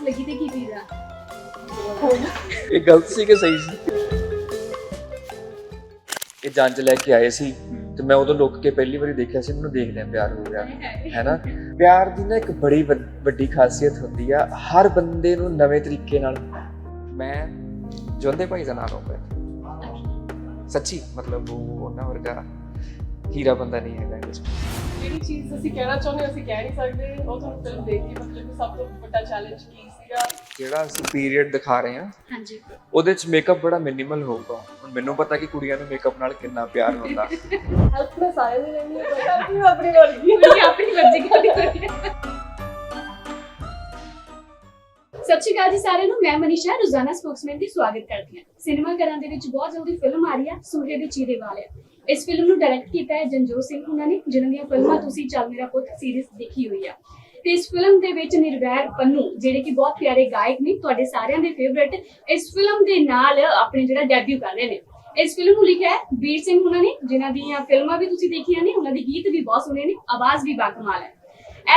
ਆਸ ਲੱਗੀ ਤੇ ਕੀ ਪੀਦਾ ਇਹ ਗਲਤ ਸੀ ਕਿ ਸਹੀ ਸੀ? ਇਹ ਜੰਜ ਲੈ ਕੇ ਆਏ ਸੀ ਤੇ ਮੈਂ ਉਦੋਂ ਲੁੱਕ ਕੇ ਪਹਿਲੀ ਵਾਰੀ ਦੇਖਿਆ ਸੀ ਮੈਨੂੰ ਦੇਖਦਿਆਂ ਪਿਆਰ ਹੋ ਗਿਆ ਹੈ ਨਾ ਪਿਆਰ ਦੀ ਨਾ ਇੱਕ ਬੜੀ ਵੱਡ- ਖਾਸੀਅਤ ਹੁੰਦੀ ਆ ਹਰ ਬੰਦੇ ਨੂੰ ਨਵੇਂ ਤਰੀਕੇ ਨਾਲ। ਮੈਂ ਜੋਂਦੇ ਭਾਈ ਦਾ ਨਾਮ ਆਉਂਦਾ ਸੱਚੀ ਮਤਲਬ ਉਹ ਉਹਨਾਂ ਵਰਗਾ ਹੀਰਾ ਬੰਦਾ ਨਹੀਂ ਹੈਗਾ 'ਚ ਜਿਹੜੀ ਚੀਜ਼ ਅਸੀਂ ਕਹਿਣਾ ਚਾਹੁੰਦੇ ਹਾਂ, ਅਸੀਂ ਕਹਿ ਨਹੀਂ ਸਕਦੇ। ਉਹ ਤੁਹਾਨੂੰ ਫਿਲਮ ਦੇਖ ਕੇ ਮਤਲਬ ਕਿ ਸਭ ਤੋਂ ਵੱਡਾ ਚੈਲੰਜ ਕੀ ਸੀਗਾ? ਜਿਹੜਾ ਅਸੀਂ ਪੀਰੀਅਡ ਦਿਖਾ ਰਹੇ ਹਾਂ ਹਾਂਜੀ। ਉਹਦੇ 'ਚ ਮੇਕਅਪ ਬੜਾ ਮਿਨੀਮਲ ਹੋਊਗਾ। ਹੁਣ ਮੈਨੂੰ ਪਤਾ ਕਿ ਕੁੜੀਆਂ ਨੂੰ ਮੇਕਅਪ ਨਾਲ ਕਿੰਨਾ ਪਿਆਰ ਹੁੰਦਾ। ਹੈਲਪ ਮੈਂ ਸਾਰਿਆਂ ਦੀ ਰਹਿੰਦੀ ਹੈ ਪਰ ਕਰਦੀ ਮੈਂ ਆਪਣੀ ਮਰਜ਼ੀ ਮੇਰੀ ਆਪਣੀ ਮਰਜ਼ੀ ਕਰਦੀ ਹੋਈ ਹੈ। ਸਤਿ ਸ਼੍ਰੀ ਅਕਾਲ ਜੀ ਸਾਰਿਆਂ ਨੂੰ ਮੈਂ ਮਨੀਸ਼ਾ ਰੋਜ਼ਾਨਾ ਸਪੋਕਸਮੈਨ ਦੀ ਸਵਾਗਤ ਕਰਦੀ ਹਾਂ। ਸਿਨੇਮਾ ਘਰਾਂ ਦੇ ਵਿੱਚ ਬਹੁਤ ਜਲਦੀ ਫਿਲਮ ਆ ਰਹੀ ਹੈ ਸੂਹੇ ਦੇ ਚੀਰੇ ਵਾਲੇ ਇਸ ਫਿਲਮ ਨੂੰ ਡਾਇਰੈਕਟ ਕੀਤਾ ਹੈ ਜਨਜੋਤ ਸਿੰਘ ਉਹਨਾਂ ਨੇ ਜਿਨ੍ਹਾਂ ਦੀਆਂ ਫਿਲਮਾਂ ਤੁਸੀਂ ਚੱਲ ਮੇਰਾ ਪੁੱਤ ਸੀਰੀਜ਼ ਦੇਖੀ ਹੋਈ ਆ। ਤੇ ਇਸ ਫਿਲਮ ਦੇ ਵਿੱਚ ਨਿਰਵੈਰ ਪੰਨੂ ਜਿਹੜੇ ਕਿ ਬਹੁਤ ਪਿਆਰੇ ਗਾਇਕ ਨੇ ਤੁਹਾਡੇ ਸਾਰਿਆਂ ਦੇ ਫੇਵਰਿਟ ਇਸ ਫਿਲਮ ਦੇ ਨਾਲ ਆਪਣੇ ਜਿਹੜਾ ਡੈਬਿਊ ਕਰ ਰਹੇ ਨੇ। ਇਸ ਫਿਲਮ ਨੂੰ ਲਿਖਿਆ ਹੈ ਵੀਰ ਸਿੰਘ ਉਹਨਾਂ ਨੇ ਜਿਨ੍ਹਾਂ ਦੀਆਂ ਫਿਲਮਾਂ ਵੀ ਤੁਸੀਂ ਦੇਖੀਆਂ ਨੇ ਉਹਨਾਂ ਦੇ ਗੀਤ ਵੀ ਬਹੁਤ ਸੋਹਣੇ ਨੇ ਆਵਾਜ਼ ਵੀ ਬਾਕਮਾਲ ਹੈ।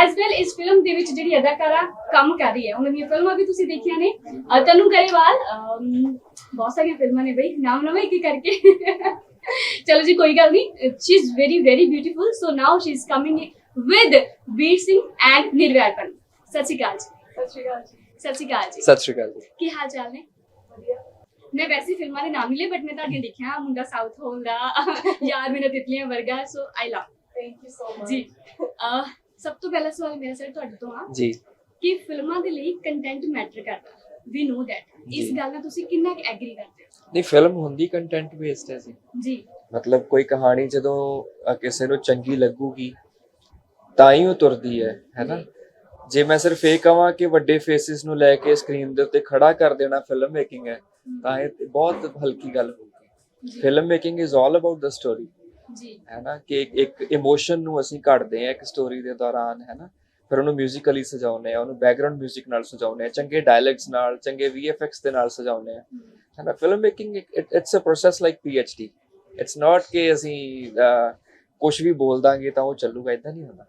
ਐਸ ਵੈਲ ਇਸ ਫਿਲਮ ਦੇ ਵਿੱਚ ਜਿਹੜੀ ਅਦਾਕਾਰਾ ਕੰਮ ਕਰ ਰਹੀ ਹੈ ਉਹਨਾਂ ਦੀਆਂ ਫਿਲਮਾਂ ਵੀ ਤੁਸੀਂ ਦੇਖੀਆਂ ਨੇ। ਤਨੂ ਗਰੇਵਾਲ ਅਮ, ਬਹੁਤ ਸਾਰੀਆਂ ਫਿਲਮਾਂ ਨੇ ਬਈ ਨਾਮ ਨਵੇਂ ਇੱਕ ਕਰਕੇ। ਚਲੋ ਜੀ ਕੋਈ ਗੱਲ ਨਹੀਂ। She is very very beautiful so now she is coming with Veer Singh and Nirvair ਸਤਿ ਸ਼੍ਰੀ ਅਕਾਲ ਜੀ। ਸਤਿ ਸ਼੍ਰੀ ਅਕਾਲ ਜੀ। ਸਤਿ ਸ਼੍ਰੀ ਅਕਾਲ ਜੀ। ਸਤਿ ਸ਼੍ਰੀ ਅਕਾਲ ਜੀ। ਕੀ ਹਾਲ ਚਾਲ ਨੇ? ਵਧੀਆ। ਮੈਂ ਵੈਸੇ ਫਿਲਮਾਂ ਦੇ ਨਾਮ ਨਹੀਂ ਲਏ ਬਟ ਮੈਂ ਤੁਹਾਡੀਆਂ ਦੇਖਿਆ ਮੁੰਡਾ ਸਾਊਥ ਹੋਲ ਦਾ ਯਾਰ ਮੇਰਾ ਤਿਤਲੀਆਂ ਵਰਗਾ so I love thank you so much ਜੀ ਸਭ ਤੋਂ ਪਹਿਲਾ ਸਵਾਲ ਮੇਰਾ ਸਰ ਤੁਹਾਡੇ ਤੋਂ ਆ ਜੀ। ਕਿ ਫਿਲਮਾਂ ਦੇ ਲਈ ਕੰਟੈਂਟ ਮੈਟਰ ਕਰਦਾ। ਵੀ ਨੋ ਦੈਟ ਇਸ। ਗੱਲ ਨਾਲ ਤੁਸੀਂ ਕਿੰਨਾ ਐਗਰੀ ਕਰਦੇ ਹੋ? ਨਹੀਂ ਫਿਲਮ ਹੁੰਦੀ ਕੰਟੈਂਟ ਬੇਸਡ ਹੈ ਜੀ। ਜੀ। ਮਤਲਬ ਕੋਈ ਕਹਾਣੀ ਜਦੋਂ ਅ, ਕਿਸੇ ਨੂੰ ਚੰਗੀ ਲੱਗੂਗੀ ਤਾਂ ਹੀ ਉਹ ਤੁਰਦੀ ਹੈ ਹੈਨਾ ਜੇ। ਮੈਂ ਸਿਰਫ ਇਹ ਕਹਾਂ ਕਿ ਵੱਡੇ ਫੇਸਿਸ ਨੂੰ ਲੈ ਕੇ ਸਕਰੀਨ ਦੇ ਉੱਤੇ ਖੜਾ ਕਰ ਦੇਣਾ ਫਿਲਮ ਮੇਕਿੰਗ ਹੈ ਤਾਂ ਇਹ ਤੇ ਬਹੁਤ ਹਲਕੀ ਗੱਲ ਹੋਊਗੀ। Film making is all about the story ਜੀ। ਹੈਨਾ ਕਿ ਇੱਕ- ਇੱਕ ਇਮੋਸ਼ਨ ਨੂੰ ਅਸੀਂ ਕੱਢਦੇ ਹਾਂ ਇੱਕ ਸਟੋਰੀ ਦੇ ਦੌਰਾਨ ਹੈਨਾ ਫਿਰ ਉਹਨੂੰ ਮਿਊਜ਼ੀਕਲੀ ਸਜਾਉਂਦੇ ਆ ਉਹਨੂੰ ਬੈਕਗ੍ਰਾਉਂਡ 뮤직 ਨਾਲ ਸਜਾਉਂਦੇ ਆ ਚੰਗੇ ਡਾਇਲੌਗਸ ਨਾਲ ਚੰਗੇ VFX ਦੇ ਨਾਲ ਸਜਾਉਂਦੇ ਆ। ਹੈਨਾ film making it's a process like PhD it's not ਕਿ ਅਸੀਂ ਕੁਝ ਵੀ ਬੋਲ ਦਾਂਗੇ ਤਾਂ ਉਹ ਚੱਲੂਗਾ ਇਦਾਂ ਨਹੀਂ ਹੁੰਦਾ।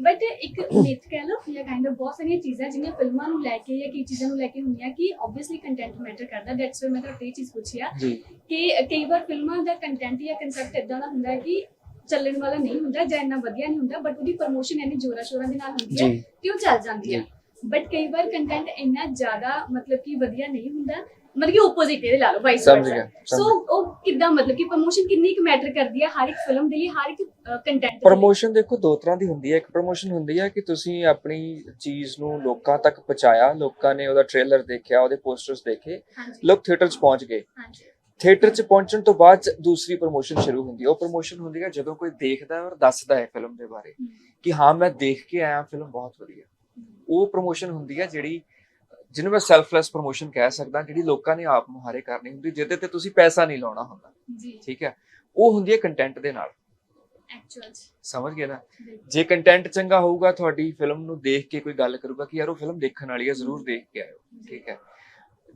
ਬਟ ਇੱਕ ਮਿਥ ਕਹਿ ਲਓ ਜਾਂ ਕਾਈਂਡ ਆਫ ਬਹੁਤ ਸਾਰੀਆਂ ਚੀਜ਼ਾਂ ਜਿਵੇਂ ਫਿਲਮਾਂ ਨੂੰ ਲੈ ਕੇ ਜਾਂ ਕਈ ਚੀਜ਼ਾਂ ਨੂੰ ਲੈ ਕੇ ਹੁੰਦੀਆਂ ਕਿ ਆਬਵੀਅਸਲੀ ਕੰਟੈਂਟ ਮੈਟਰ ਕਰਦਾ ਦੈਟਸ ਵਾਈ ਮੈਂ ਤੁਹਾਨੂੰ ਇਹ ਚੀਜ਼ ਪੁੱਛਿਆ ਜੀ। ਕਿ ਕਈ ਵਾਰ ਫਿਲਮਾਂ ਦਾ ਕੰਟੈਂਟ ਜਾਂ ਕਨਸੈਪਟ ਇਦਾਂ ਦਾ ਹੁੰਦਾ ਹੈ ਕਿ ਚੱਲਣ ਵਾਲਾ ਨਹੀਂ ਹੁੰਦਾ ਜਾਂ ਇੰਨਾ ਵਧੀਆ ਨਹੀਂ ਹੁੰਦਾ ਬਟ ਉਹਦੀ ਪ੍ਰੋਮੋਸ਼ਨ ਇੰਨੀ ਜ਼ੋਰਾਂ ਸ਼ੋਰਾਂ ਦੇ ਨਾਲ ਹੁੰਦੀ ਹੈ ਜੀ। ਕਿ ਉਹ ਚੱਲ ਜਾਂਦੀ ਹੈ। ਬਟ ਕਈ ਵਾਰ ਕੰਟੈਂਟ ਇੰਨਾ ਜ਼ਿਆਦਾ ਮਤਲਬ ਕਿ ਵਧੀਆ ਨਹੀਂ ਹੁੰਦਾ ਮਤਲਬ ਕਿ ਆਪੋਜ਼ਿਟ ਇਹਦੇ ਲਾ ਲਓ ਵਾਈਸ ਸਮਝ ਗਿਆ, ਸਮਝ ਸੋ ਉਹ ਕਿੱਦਾਂ ਮਤਲਬ ਕਿ ਪ੍ਰੋਮੋਸ਼ਨ ਕਿੰਨੀ ਕੁ ਮੈਟਰ ਕਰਦੀ ਹੈ ਹਰ ਇੱਕ ਫਿਲਮ ਦੇ ਲਈ ਹਰ ਇੱਕ ਕੰਟੈਂਟ ਪ੍ਰੋਮੋਸ਼ਨ ਦੇਖੋ ਦੋ ਤਰ੍ਹਾਂ ਦੀ ਹੁੰਦੀ ਹੈ। ਇੱਕ ਪ੍ਰੋਮੋਸ਼ਨ ਹੁੰਦੀ ਹੈ ਕਿ ਤੁਸੀਂ ਆਪਣੀ ਚੀਜ਼ ਨੂੰ ਲੋਕਾਂ ਤੱਕ ਪਹੁੰਚਾਇਆ ਲੋਕਾਂ ਨੇ ਉਹਦਾ ਟ੍ਰੇਲਰ ਦੇਖਿਆ ਉਹਦੇ ਪੋਸਟਰਸ ਦੇਖੇ। ਹਾਂਜੀ। ਲੋਕ ਥੀਏਟਰ 'ਚ ਪਹੁੰਚ ਗਏ। ਹਾਂਜੀ। ਥੀਏਟਰ 'ਚ ਪਹੁੰਚਣ ਤੋਂ ਬਾਅਦ ਦੂਸਰੀ ਪ੍ਰੋਮੋਸ਼ਨ ਸ਼ੁਰੂ ਹੁੰਦੀ ਹੈ। ਉਹ ਪ੍ਰੋਮੋਸ਼ਨ ਹੁੰਦੀ ਹੈ ਜਦੋਂ ਕੋਈ ਦੇਖਦਾ ਹੈ ਔਰ ਦੱਸਦਾ ਹੈ ਫਿਲਮ ਦੇ ਬਾਰੇ ਕਿ ਹਾਂ ਮੈਂ ਦੇਖ ਕੇ ਆਇਆ ਫਿਲਮ ਬਹੁਤ ਵਧੀਆ। ਉਹ ਪ੍ਰੋਮੋਸ਼ਨ ਹੁੰਦੀ ਹੈ ਜਿਹੜੀ ਜਿਹਨੂੰ ਮੈਂ ਸੈਲਫਲੈਸ ਪ੍ਰੋਮੋਸ਼ਨ ਕਹਿ ਸਕਦਾ ਜਿਹੜੀ ਲੋਕਾਂ ਨੇ ਆਪ ਮੁਹਾਰੇ ਕਰਨੀ ਹੁੰਦੀ ਜਿਹਦੇ ਤੇ ਤੁਸੀਂ ਪੈਸਾ ਨਹੀਂ ਲਾਉਣਾ ਹੁੰਦਾ। ਜੀ। ਠੀਕ ਹੈ? ਉਹ ਹੁੰਦੀ ਹੈ ਕੰਟੈਂਟ ਦੇ ਨਾਲ। ਐਕਚੁਅਲ ਸਮਝ ਗਏ ਨਾ? ਜੇ ਕੰਟੈਂਟ ਚੰਗਾ ਹੋਊਗਾ ਤੁਹਾਡੀ ਫਿਲਮ ਨੂੰ ਦੇਖ ਕੇ ਕੋਈ ਗੱਲ ਕਰੂਗਾ ਕਿ ਯਾਰ ਉਹ ਫਿਲਮ ਦੇਖਣ ਵਾਲੀ ਹੈ ਜ਼ਰੂਰ ਦੇਖ ਕੇ ਆਇਓ। ਠੀਕ ਹੈ?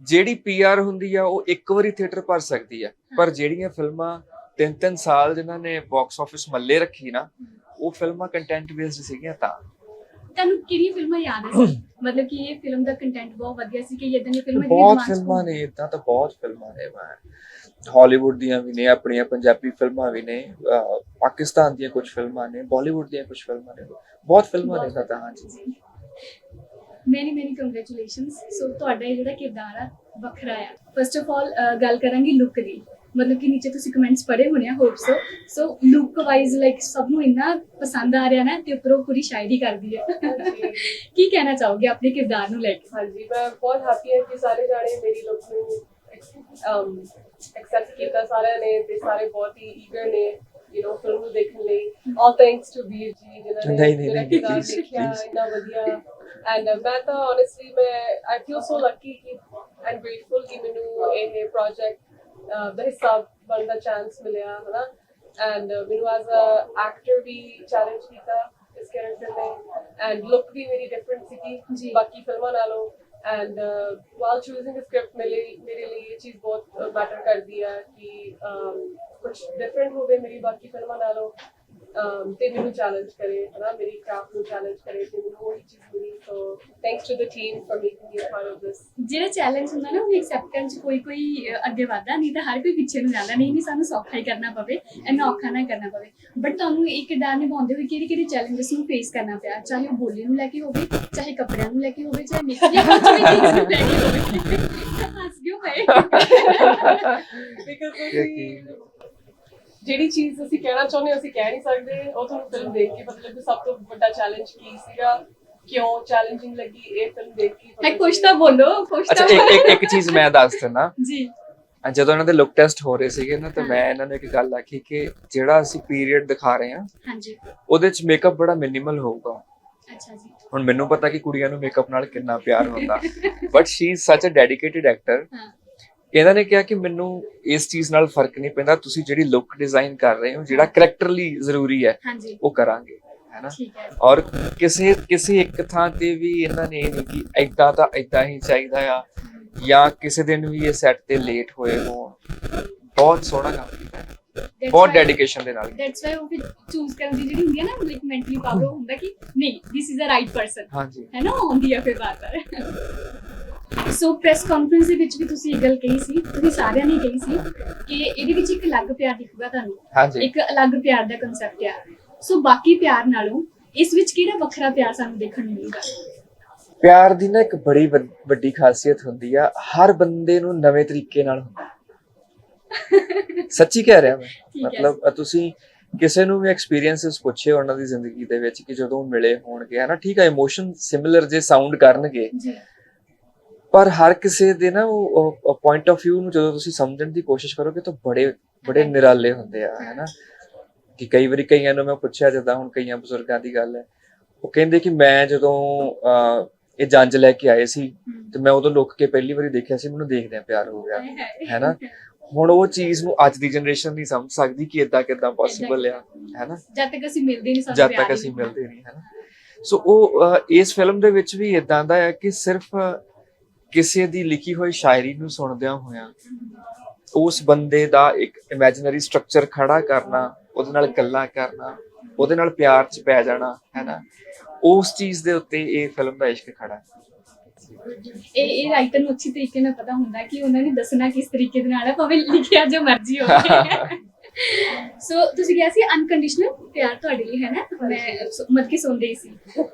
ਜਿਹੜੀ ਪੀਆਰ ਹੁੰਦੀ ਆ ਉਹ ਇੱਕ ਵਾਰੀ ਥੀਏਟਰ ਭਰ ਸਕਦੀ ਹੈ ਪਰ ਜਿਹੜੀਆਂ ਫਿਲਮਾਂ ਤਿੰਨ ਤਿੰਨ ਸਾਲ ਜਿਨ੍ਹਾਂ ਨੇ ਬਾਕਸ ਆਫਿਸ ਮੱਲੇ ਰੱਖੀ ਨਾ ਉਹ ਫਿਲਮਾਂ ਕੰਟੈਂਟ ਬੇਸਡ ਸੀਗੀਆਂ ਤਾਂ। ਤੁਹਾਨੂੰ ਕਿਹੜੀ ਫਿਲਮਾਂ ਯਾਦ ਹੈ? ਮਤਲਬ ਕਿ ਇਹ ਫਿਲਮ ਦਾ ਕੰਟੈਂਟ ਬਹੁਤ ਵਧੀਆ ਸੀ ਕਿ ਇਦਾਂ ਦੀਆਂ ਫਿਲਮਾਂ ਬਹੁਤ ਫਿਲਮਾਂ ਨੇ ਇਦਾਂ ਤਾਂ ਬਹੁਤ ਫਿਲਮਾਂ ਨੇ ਮੈਂ ਹਾਲੀਵੁੱਡ ਦੀਆਂ ਵੀ ਨੇ ਆਪਣੀਆਂ ਪੰਜਾਬੀ ਫਿਲਮਾਂ ਵੀ ਨੇ ਪਾਕਿਸਤਾਨ ਦੀਆਂ ਕੁਝ ਫਿਲਮਾਂ ਨੇ ਬਾਲੀਵੁੱਡ ਦੀਆਂ ਕੁਝ ਫਿਲਮਾਂ ਨੇ। ਬਹੁਤ ਫਿਲਮਾਂ ਨੇ ਤਾਂ ਤਾਂ ਹਾਂਜੀ। ਮੈਨੀ ਮੈਨੀ ਕੰਗ੍ਰੈਚੁਲੇਸ਼ਨਸ ਸੋ ਤੁਹਾਡਾ ਇਹ ਜਿਹੜਾ ਕਿਰਦਾਰ ਆ ਵੱਖਰਾ ਆ। ਫਸਟ ਆਫ ਆਲ ਗੱਲ ਕਰਾਂਗੀ ਲੁੱਕ ਦੀ। ਮਤਲਬ ਕਿ ਨੀਚੇ ਤੁਸੀਂ ਕਮੈਂਟਸ ਪੜ੍ਹੇ ਹੋਣੇ ਆ hope so so look wise like ਸਭ ਨੂੰ ਇੰਨਾ ਪਸੰਦ ਆ ਰਿਹਾ ਨਾ ਤੇ ਉੱਪਰੋਂ ਪੂਰੀ ਸ਼ਾਇਰੀ ਕਰਦੀ ਹੈ ਕੀ ਕਹਿਣਾ ਚਾਹੋਗੇ ਆਪਣੇ ਕਿਰਦਾਰ ਨੂੰ ਲੈ ਕੇ? ਹਾਂਜੀ ਮੈਂ ਬਹੁਤ ਹੈਪੀ ਹਾਂ ਕਿ ਸਾਰੇ ਜਾਣੇ ਮੇਰੀ ਲੁੱਕ ਨੂੰ um ਐਕਸੈਪਟ ਕੀਤਾ ਸਾਰਿਆਂ ਨੇ ਤੇ ਸਾਰੇ ਬਹੁਤ ਹੀ ਈਗਰ ਨੇ ਯੂ نو ਫਿਲਮ ਨੂੰ ਦੇਖਣ ਲਈ। ਆਲ ਥੈਂਕਸ ਟੂ ਵੀਰ ਜੀ ਜਿਨ੍ਹਾਂ ਨੇ ਨਹੀਂ, ਨਹੀਂ, ਮੇਰਾ ਨਹੀਂ, ਕਿਰਦਾਰ ਦੇਖਿਆ. ਇੰਨਾ ਵਧੀਆ ਐਂਡ ਮੈਂ ਤਾਂ honestly ਮੈਂ ਆਈ ਫੀਲ ਸੋ ਲੱਕੀ ਕਿ ਐਂਡ ਗ੍ਰੇਟਫੁਲ ਕਿ ਮੈਨੂੰ ਇਹ ਪ੍ਰੋਜੈਕਟ ਦਾ ਹਿੱਸਾ ਬਣਨ ਦਾ ਚਾਂਸ ਮਿਲਿਆ ਹਨਾ ਐਂਡ ਮੈਨੂੰ ਐਜ਼ ਅ ਐਕਟਰ ਵੀ ਚੈਲੰਜ ਕੀਤਾ ਇਸ ਕੈਰੈਕਟਰ ਨੇ ਐਂਡ ਲੁੱਕ ਵੀ ਮੇਰੀ ਡਿਫਰੈਂਟ। ਸੀਗੀ ਬਾਕੀ ਫਿਲਮਾਂ ਨਾਲੋਂ ਐਂਡ ਵਾਲ ਚੂਜ਼ਿੰਗ ਅ ਸਕ੍ਰਿਪਟ ਮੇਰੇ ਮੇਰੇ ਲਈ ਇਹ ਚੀਜ਼ ਬਹੁਤ ਮੈਟਰ ਕਰਦੀ ਹੈ ਕਿ ਕੁਝ ਡਿਫਰੈਂਟ ਹੋਵੇ ਮੇਰੀ ਬਾਕੀ ਫਿਲਮਾਂ ਨਾਲੋਂ ਤੇ ਮੈਨੂੰ ਚੈਲੰਜ ਕਰੇ ਹਨਾ ਮੇਰੀ ਕ੍ਰਾਫਟ ਨੂੰ ਚੈਲੰਜ ਕਰੇ ਤੇ ਮੈਨੂੰ ਉਹੀ ਚੀਜ਼ ਮਿਲੀ so thanks to the team for making me part of this ਜਿਹੜਾ ਚੈਲੰਜ ਹੁੰਦਾ ਨਾ ਉਹ ਐਕਸੈਪਟ ਕਰਨ ਚ ਕੋਈ ਕੋਈ ਅੱਗੇ ਵਧਦਾ ਨਹੀਂ ਤਾਂ ਹਰ ਕੋਈ ਪਿੱਛੇ ਨੂੰ ਜਾਂਦਾ ਨਹੀਂ ਨਹੀਂ ਸਾਨੂੰ ਸੌਖਾ ਹੀ ਕਰਨਾ ਪਵੇ ਇੰਨਾ ਔਖਾ ਨਾ ਕਰਨਾ ਪਵੇ। ਬਟ ਤੁਹਾਨੂੰ ਇਹ ਕਿਰਦਾਰ ਨਿਭਾਉਂਦੇ ਹੋਏ ਕਿਹੜੇ ਕਿਹੜੇ ਚੈਲੰਜਸ ਨੂੰ ਫੇਸ ਕਰਨਾ ਪਿਆ? ਚਾਹੇ ਉਹ ਬੋਲੀ ਨੂੰ ਲੈ ਕੇ ਹੋਵੇ ਚਾਹੇ ਕੱਪੜਿਆਂ ਨੂੰ ਲੈ ਕੇ ਹੋਵੇ ਚਾਹੇ ਮੇਕਅਪ ਜਾਂ ਕੁਝ ਵੀ ਚੀਜ਼ ਨੂੰ ਲੈ ਕੇ ਹੋਵੇ। ਹੱਸ ਕਿਉਂ ਪਏ? ਬਿਕਾਜ਼ ਅਸੀਂ ਜਿਹੜੀ ਚੀਜ਼ ਅਸੀਂ ਕਹਿਣਾ ਚਾਹੁੰਦੇ ਹਾਂ, ਅਸੀਂ ਕਹਿ ਨਹੀਂ ਸਕਦੇ। ਉਹ ਤੁਹਾਨੂੰ ਫਿਲਮ ਦੇਖ ਕੇ ਪਤਾ ਲੱਗੂ ਸਭ ਤੋਂ ਵੱਡਾ ਚੈਲੰਜ ਕੀ ਸੀਗਾ ਕਿਉਂ ਚੈਲੰਜਿੰਗ ਲੱਗੀ ਇਹ ਫਿਲਮ ਦੇਖ ਕੇ ਹੈ ਕੁਝ ਤਾਂ ਬੋਲੋ ਕੁਝ ਅੱਛਾ ਤਾਂ ਇੱਕ ਇੱਕ ਇੱਕ ਚੀਜ਼ ਮੈਂ ਦੱਸ ਦਿੰਦਾ। ਜੀ। ਜਦੋਂ ਇਹਨਾਂ ਦੇ ਲੁੱਕ ਟੈਸਟ ਹੋ ਰਹੇ ਸੀਗੇ ਨਾ ਤਾਂ ਮੈਂ ਇਹਨਾਂ ਨੂੰ ਇੱਕ ਗੱਲ ਆਖੀ ਕਿ ਜਿਹੜਾ ਅਸੀਂ ਪੀਰੀਅਡ ਦਿਖਾ ਰਹੇ ਹਾਂ ਹਾਂਜੀ। ਉਹਦੇ ਚ ਮੇਕਅਪ ਬੜਾ ਮਿਨੀਮਲ ਹੋਊਗਾ। ਅੱਛਾ ਜੀ। ਹੁਣ ਮੈਨੂੰ ਪਤਾ ਕਿ ਕੁੜੀਆਂ ਨੂੰ ਮੇਕਅਪ ਨਾਲ ਕਿੰਨਾ ਪਿਆਰ ਹੁੰਦਾ। ਬਟ ਸ਼ੀ ਇਜ਼ ਸੱਚ ਅ ਡੈਡੀਕੇਟਿਡ ਐਕਟਰ ਹਾਂ। ਇਹਨਾਂ ਨੇ ਕਿਹਾ ਕਿ ਮੈਨੂੰ ਇਸ ਚੀਜ਼ ਨਾਲ ਫ਼ਰਕ ਨਹੀਂ ਪੈਂਦਾ ਤੁਸੀਂ ਜਿਹੜੀ ਲੁੱਕ ਡਿਜ਼ਾਈਨ ਕਰ ਰਹੇ ਹੋ ਜਿਹੜਾ ਕਰੈਕਟਰਲੀ ਜ਼ਰੂਰੀ ਹੈ ਹਾਂਜੀ। ਉਹ ਕਰਾਂਗੇ ਹੈਨਾ ਠੀਕ ਹੈ। ਔਰ ਕਿਸੇ ਕਿਸੇ ਇੱਕ ਥਾਂ ਤੇ ਵੀ ਇਹਨਾਂ ਨੇ ਇਹ ਨਹੀਂ ਕਿ ਏਦਾਂ ਤਾਂ ਏਦਾਂ ਹੀ ਚਾਹੀਦਾ ਆ ਜਾਂ ਕਿਸੇ ਦਿਨ ਵੀ ਇਹ ਸੈੱਟ ਤੇ ਲੇਟ ਹੋਏ ਹੋਣ। ਬਹੁਤ ਸੋਹਣਾ ਕੰਮ ਕੀਤਾ ਹੈ। ਬਹੁਤ ਡੈਡੀਕੇਸ਼ਨ ਦੇ ਨਾਲ ਦੈਟਸ ਵਾਈ ਉਹ ਫਿਰ ਚੂਜ਼ ਕਰਨ ਦੀ ਜਿਹੜੀ ਹੁੰਦੀ ਹੈ ਨਾ ਲਾਈਕ ਮੈਂਟਲੀ ਪਾਵਰ ਹੁੰਦਾ ਕਿ ਨਹੀਂ this is a right person ਹਾਂਜੀ। ਹੈ ਨਾ ਉਹ ਆਉਂਦੀ ਆ ਫਿਰ ਬਾਰ-ਬਾਰ ਸੋ ਪ੍ਰੈਸ ਕਾਨਫਰੰਸ ਦੇ ਵਿੱਚ ਵੀ ਤੁਸੀਂ ਇਹ ਗੱਲ ਕਹੀ ਸੀ ਤੁਸੀਂ ਸਾਰਿਆਂ ਨੇ ਕਹੀ ਸੀ ਕਿ ਇਹਦੇ ਵਿੱਚ ਇੱਕ ਅਲੱਗ ਪਿਆਰ ਦਿਖੂਗਾ ਤੁਹਾਨੂੰ। ਇੱਕ ਅਲੱਗ ਪਿਆਰ ਦਾ ਕਨਸੈਪਟ ਆ। ਸੋ ਬਾਕੀ ਪਿਆਰ ਨਾਲੋਂ ਇਸ ਵਿੱਚ ਕਿਹੜਾ ਵੱਖਰਾ ਪਿਆਰ ਸਾਨੂੰ ਦੇਖਣ ਨੂੰ ਮਿਲੂਗਾ? ਪਿਆਰ ਦੀ ਨਾ ਇੱਕ ਬੜੀ ਵੱਡ- ਖਾਸੀਅਤ ਹੁੰਦੀ ਆ ਹਰ ਬੰਦੇ ਨੂੰ ਨਵੇਂ ਤਰੀਕੇ ਨਾਲ ਹੁੰਦਾ। ਸੱਚੀ ਕਹਿ ਰਿਹਾ ਮੈਂ। ਮਤਲਬ ਤੁਸੀਂ ਕਿਸੇ ਨੂੰ ਵੀ ਐਕਸਪੀਰੀਐਂਸਸ ਪੁੱਛੇ ਉਹਨਾਂ ਦੀ ਜ਼ਿੰਦਗੀ ਦੇ ਵਿੱਚ ਕਿ ਜਦੋਂ ਮਿਲੇ ਹੋਣਗੇ ਹਨਾ? ਠੀਕ ਹੈ ਇਮੋਸ਼ਨ ਸਿਮਿਲਰ ਜੇ ਸਾਊਂਡ ਕਰਨਗੇ ਜੀ। ਪਰ ਹਰ ਕਿਸੇ ਦੇ ਨਾ ਉਹ ਪੁਆਇੰਟ ਆਫ View ਨੂੰ ਜਦੋਂ ਤੁਸੀਂ ਸਮਝਣ ਦੀ ਕੋਸ਼ਿਸ਼ ਕਰੋਗੇ ਤਾਂ ਬੜੇ ਬੜੇ ਨਿਰਾਲੇ ਹੁੰਦੇ ਆ ਹੈਨਾ ਕਿ ਕਈ ਵਾਰੀ ਕਈਆਂ ਨੂੰ ਮੈਂ ਪੁੱਛਿਆ ਜਦੋਂ ਹੁਣ ਕਈਆਂ ਬਜ਼ੁਰਗਾਂ ਦੀ ਗੱਲ ਹੈ ਉਹ ਕਹਿੰਦੇ ਕਿ ਮੈਂ ਜਦੋਂ ਇਹ ਜੰਜ ਲੈ ਕੇ ਆਏ ਸੀ ਤੇ ਮੈਂ ਉਦੋਂ ਲੁੱਕ ਕੇ ਪਹਿਲੀ ਵਾਰੀ ਦੇਖਿਆ ਸੀ ਮੈਨੂੰ ਦੇਖਦਿਆਂ ਪਿਆਰ ਹੋ ਗਿਆ ਹੈਨਾ ਹੁਣ ਉਹ ਚੀਜ਼ ਨੂੰ ਅੱਜ ਦੀ ਜਨਰੇਸ਼ਨ ਨਹੀਂ ਸਮਝ ਸਕਦੀ ਕਿ ਇਦਾਂ ਕਿਦਾਂ ਪੋਸੀਬਲ ਆ ਹੈਨਾ ਜਦ ਤੱਕ ਅਸੀਂ ਮਿਲਦੇ ਨਹੀਂ ਸਾਨੂੰ ਜਦ ਤੱਕ ਅਸੀਂ ਮਿਲਦੇ ਨਹੀਂ ਹੈਨਾ ਸੋ ਉਹ ਇਸ ਫਿਲਮ ਦੇ ਵਿੱਚ ਵੀ ਇਦਾਂ ਦਾ ਹੈ ਕਿ ਸਿਰਫ ਕਿਸੇ ਦੀ ਲਿਖੀ ਹੋਈ ਸ਼ਾਇਰੀ ਨੂੰ ਸੁਣਦਿਆਂ ਹੋਇਆਂ ਉਸ ਬੰਦੇ ਦਾ ਇੱਕ ਇਮੇਜਿਨਰੀ ਸਟਰਕਚਰ ਖੜਾ ਕਰਨਾ ਉਹਦੇ ਨਾਲ ਗੱਲਾਂ ਕਰਨਾ ਉਹਦੇ ਨਾਲ ਪਿਆਰ ਚ ਪੈ ਜਾਣਾ ਹੈਨਾ? ਉਸ ਚੀਜ਼ ਦੇ ਉੱਤੇ ਇਹ ਫਿਲਮ ਦਾ ਇਸ਼ਕ ਖੜਾ ਹੈ। ਇਹ ਇਹ ਰਾਈਟਰ ਨੂੰ ਅੱਛੀ ਤਰੀਕੇ ਨਾਲ ਪਤਾ ਹੁੰਦਾ ਕਿ ਉਹਨਾਂ ਨੇ ਦੱਸਣਾ ਕਿਸ ਤਰੀਕੇ ਦੇ ਨਾਲ ਹੈ ਭਾਵੇਂ ਲਿਖਿਆ ਜੋ ਮਰਜ਼ੀ ਹੋਵੇ। ਸੋ ਤੁਸੀਂ ਕਿਹਾ ਸੀ ਅਨਕੰਡੀਸ਼ਨਲ ਪਿਆਰ ਤੁਹਾਡੇ ਲਈ ਹੈ ਨਾ? ਮੈਂ ਸ- ਮਤਲਬ ਕਿ ਸੁਣ ਰਹੀ ਸੀ।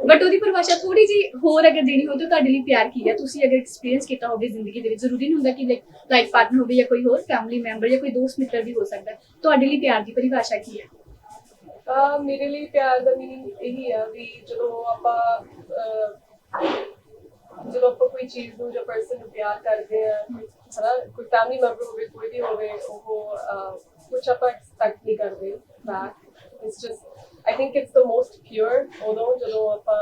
ਬਟ ਉਹਦੀ ਪਰਿਭਾਸ਼ਾ ਥੋੜੀ ਜੀ ਹੋਰ ਅਗਰ ਦੇਣੀ ਹੋਵੇ ਤਾਂ ਤੁਹਾਡੇ ਲਈ ਪਿਆਰ ਕੀ ਹੈ? ਤੁਸੀਂ ਅਗਰ ਐਕਸਪੀਰੀਅੰਸ ਕੀਤਾ ਹੋਵੇ ਜ਼ਿੰਦਗੀ ਦੇ ਵਿੱਚ ਜ਼ਰੂਰੀ ਨਹੀਂ ਹੁੰਦਾ ਕਿ ਲਾਈਕ ਲਾਈਫ ਪਾਰਟਨਰ ਹੋਵੇ ਜਾਂ ਕੋਈ ਹੋਰ ਫੈਮਿਲੀ ਮੈਂਬਰ ਜਾਂ ਕੋਈ ਦੋਸਤ ਮਿੱਤਰ ਵੀ ਹੋ ਸਕਦਾ ਹੈ। ਤੁਹਾਡੇ ਲਈ ਪਿਆਰ ਦੀ ਪਰਿਭਾਸ਼ਾ ਕੀ ਹੈ? ਅਹ ਮੇਰੇ ਲਈ ਪਿਆਰ ਦਾ ਮੀਨਿੰਗ ਇਹੀ ਆ ਵੀ ਜਦੋਂ ਆਪਾਂ ਅਹ, ਜਦੋਂ ਆਪਾਂ ਕੋਈ ਚੀਜ਼ ਨੂੰ ਜਾਂ ਪਰਸਨ ਨੂੰ ਪਿਆਰ ਕਰਦੇ ਆ ਹਨਾ ਕੋਈ ਫੈਮਿਲੀ ਮੈਂਬਰ ਹੋਵੇ ਕੋਈ ਵੀ ਹੋਵੇ ਉਹ ਅਹ, ਕੁਛ ਆਪਾਂ ਐਕਸਪੈਕਟ ਨਹੀਂ ਕਰਦੇ back it's just I think it's the most pure ਉਦੋਂ ਜਦੋਂ ਆਪਾਂ